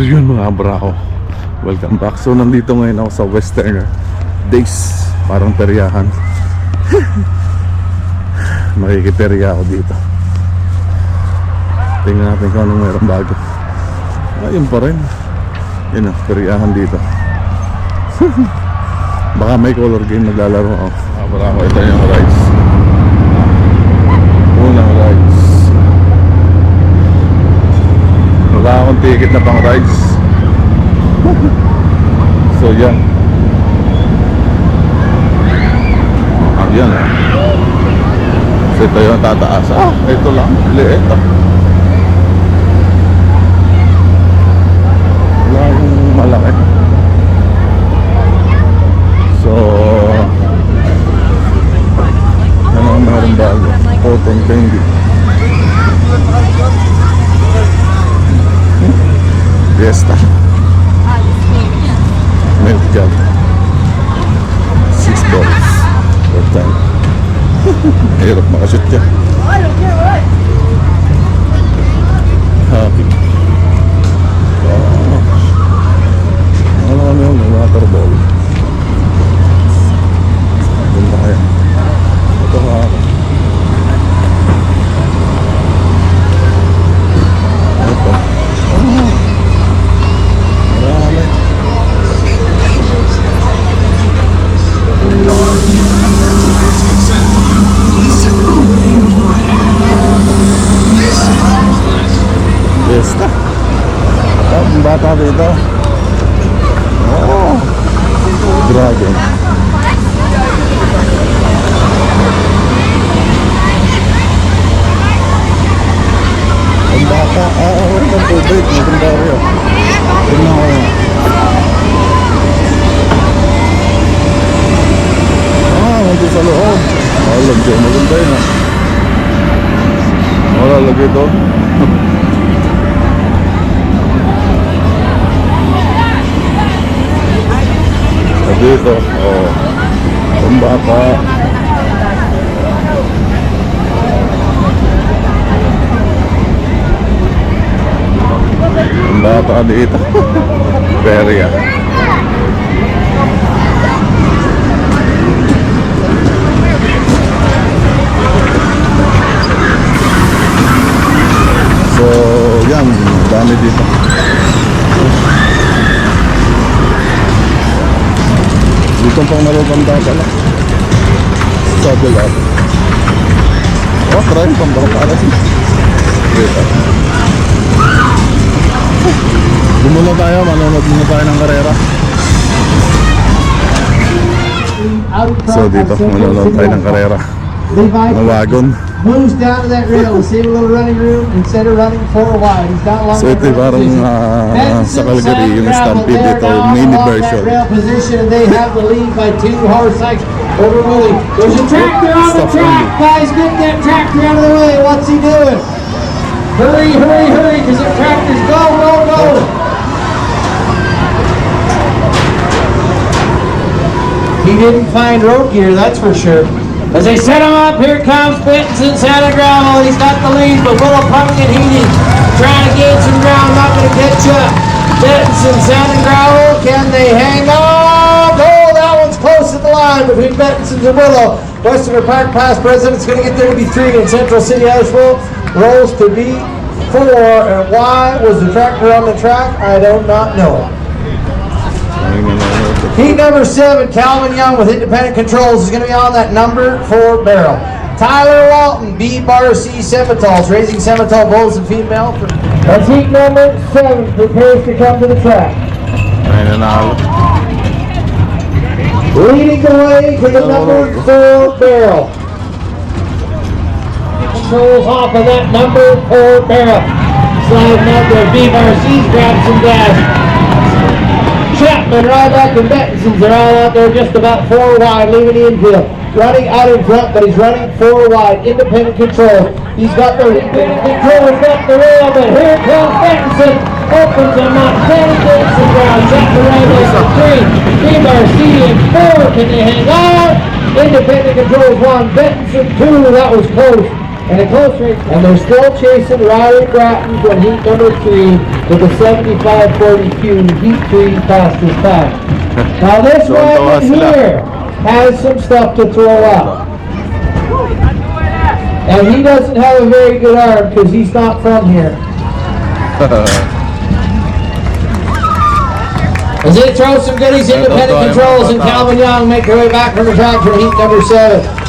So yun mga brako Welcome back. So nandito ngayon ako sa Westerner Days. Parang peryahan. Makikiperya ako dito. Tingnan natin kung anong meron bago. Ayun pa rin. Yun o, peryahan dito. Baka may color game naglalaro ako. Ah, Brako, ito yung rides Unang rides wala akong ticket na pang rides. So yan. Ah yan. Ah so ito yung tataas. Ah ito lang. Liit ah লাগছে নতুন তাই না ভালো লাগে তো dito. Oh. Ang bata. Ang bata Dito pang malutanda pala. Saddle up. Oh, try pang barangkala. Dito. Bumula tayo, manonood muna tayo ng karera. So dito, manonood tayo ng karera. Ng wagon. Moves down to that rail. We save a little running room instead of running four wide. He's not long So ito parang ah, sa Calgary, yung Stampede dito, mini version. Rail position. They have the lead by two horse like over Willie. There's a tractor on the track. Guys, get that tractor out of the way. What's he doing? Hurry, hurry, hurry, because the tractor's go, go, go. He didn't find road gear, that's for sure. As they set him up, here comes Benson Santa Gravel. He's got the lead, but Willow pumping and heating. Trying to gain some ground, not going to catch up. Benson Santa Gravel, can they hang on? Oh, that one's close to the line between Benson's and Willow. Westerner Park Pass President's going to get there to be three, and Central City Asheville rolls to be four. And why was the tractor on the track? I do not know. Ay, nanonood. Heat number seven, Calvin Young with independent controls is going to be on that number four barrel. Tyler Walton, B Bar C Semitols, raising Semitol bulls and female. That's heat number seven, prepares to come to the track. Ay, nanalo. Leading the way to the number four barrel. Controls off of that number four barrel. Sliding out there, B Bar C's grabbed some gas. Chapman, right Ryback, and Bettinsons are all out there just about four wide, leaving the infield. Running out in front, but he's running four wide, independent control. He's got the independent control, he's got the rail, but here comes Bettinson. Opens him up, Danny set the right for three. D-Bar C in four, can they hang on? Independent controls one, Bettinson two, that was close. And a close race. And they're still chasing Riley Bratton from heat number three with a 75-40 Heat three fastest time. Now this So, wagon here has some stuff to throw out. And he doesn't have a very good arm because he's not from here. As they throw some goodies, independent controls and. Calvin Young make their way back from the track for heat number seven.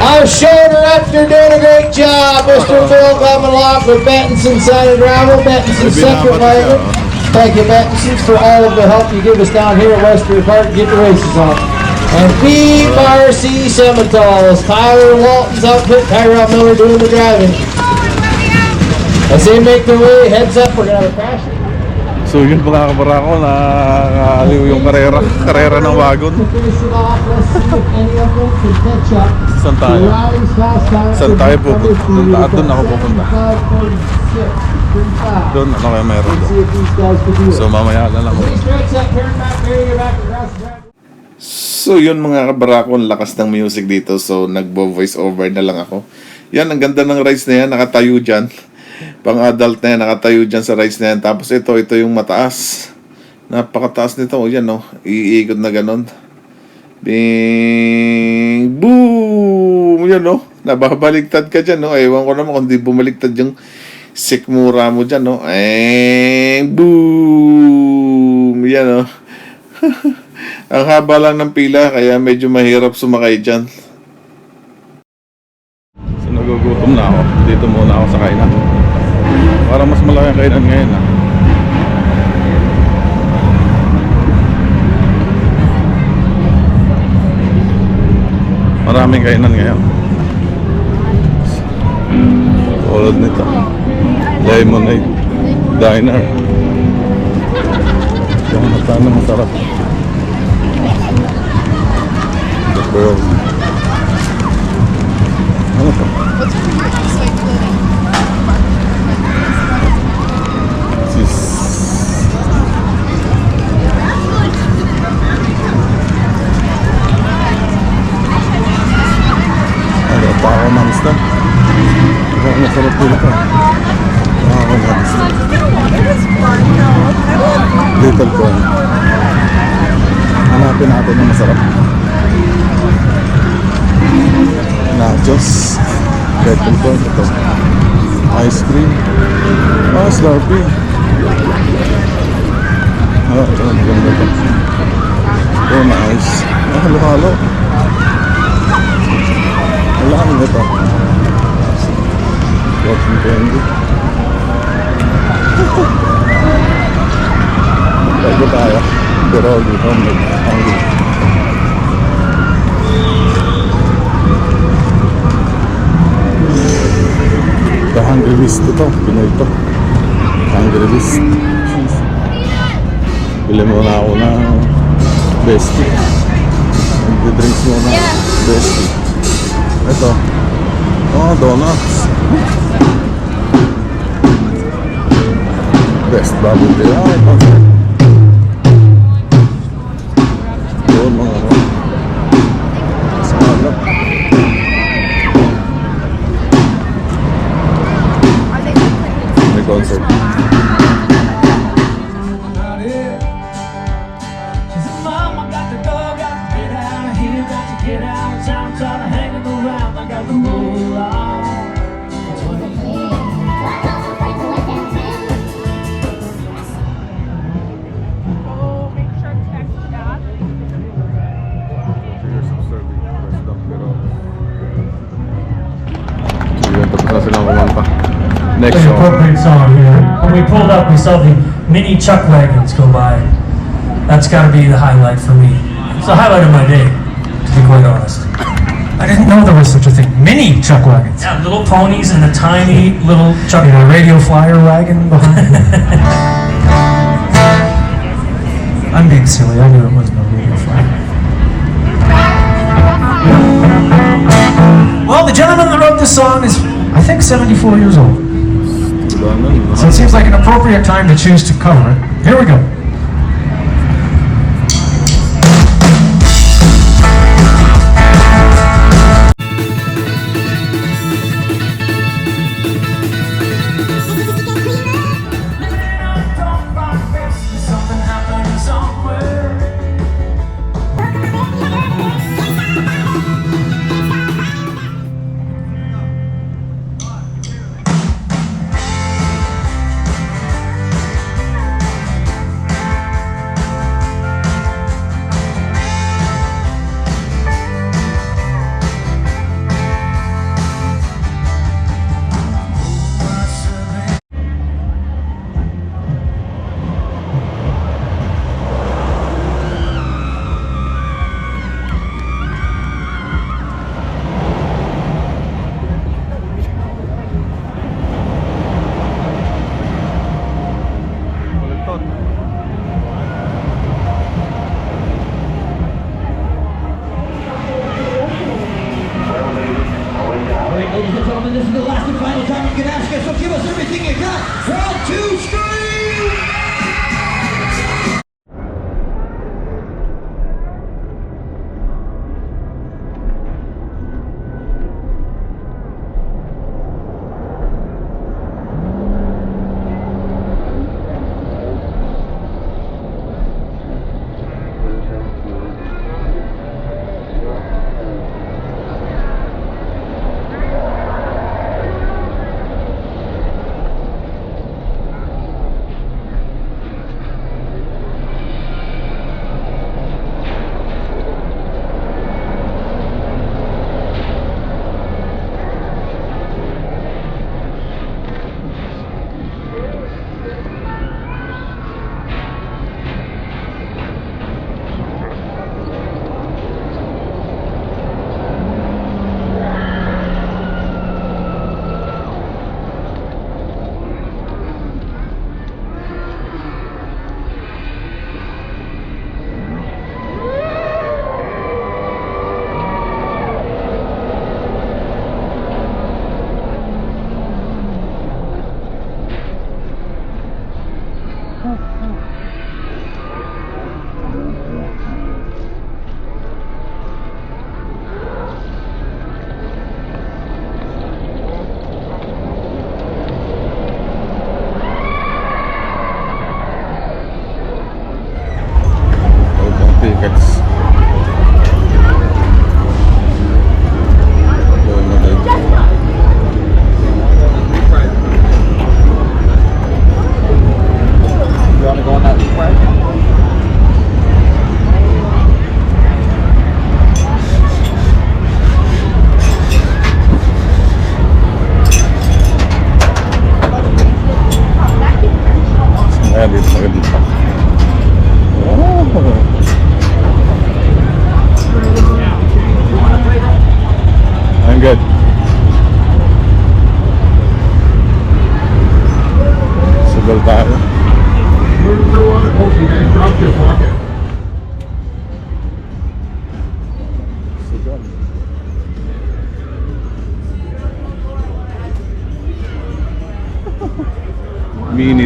Our show director doing a great job, Mr. Phil Gumalock with and Gravel, Bentonson Maybe Central Wagon. Thank you, Bentonsons, for all of the help you give us down here at Westbury Park to get the races on. And BRC Semitoles, Tyler Walton's outfit, Tyrell Miller doing the driving. As they make their way, heads up, we're gonna have a crash. So yun mga kabarako na nakakaliw yung karera, karera ng wagon. Saan tayo? Saan tayo pupunta? Doon, doon ako pupunta. Doon ano kaya meron doon? So mamaya na lang ako. So yun mga kabarako, ang lakas ng music dito. So nagbo-voice over na lang ako. Yan, ang ganda ng rides na yan. Nakatayo dyan. Pang adult na yan, nakatayo dyan sa rides na yan. Tapos ito, ito yung mataas. Napakataas nito. O yan o, iikot na ganon. Bing! Boom! Yan o, nababaligtad ka dyan o. Ewan ko naman kung di bumaligtad yung sikmura mo dyan o. Eh, boom! Yan o. Ang haba lang ng pila, kaya medyo mahirap sumakay dyan. So nagugutom na ako. Dito muna ako sa kainan. Para mas malaki ang kainan ngayon ah. Maraming kainan ngayon. Tulad nito. Lemonade. Diner. Matano masarap. The Pearl. Hanapin natin ng masarap. Nachos. Little corn. Ito. Ice cream. Ah, Slurpee. Ah, ito. Maganda to. Ito na ice. Ah, halo-halo. Wala kami ito. Cotton candy. Bago tayo. Pero dito may hungry. The Hungry List ito. Pinoy ito. Hungry List. Bili muna ako ng bestie. Nagdi-drinks muna. Yeah. Bestie. Ito. Oh, donuts. Best bubble tea. Ah, ito. Song. here. When we pulled up, we saw the mini chuck wagons go by. That's got to be the highlight for me. It's the highlight of my day, to be quite honest. I didn't know there was such a thing. Mini chuck wagons. Yeah, little ponies and a tiny little chuck. a radio flyer wagon behind. I'm being silly. I knew it wasn't a radio flyer. Well, the gentleman that wrote this song is, I think, 74 years old. Wala na, no? So it seems like an appropriate time to choose to cover it. Here we go. と。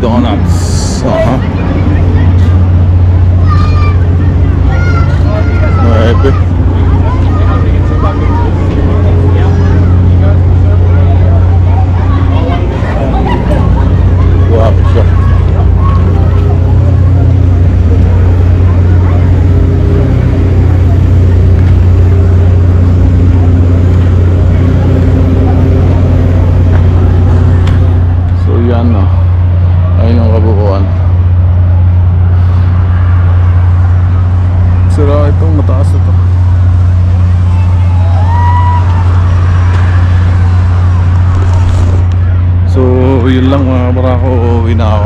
Donuts. Uh-huh. Aha. Barako. Uuwi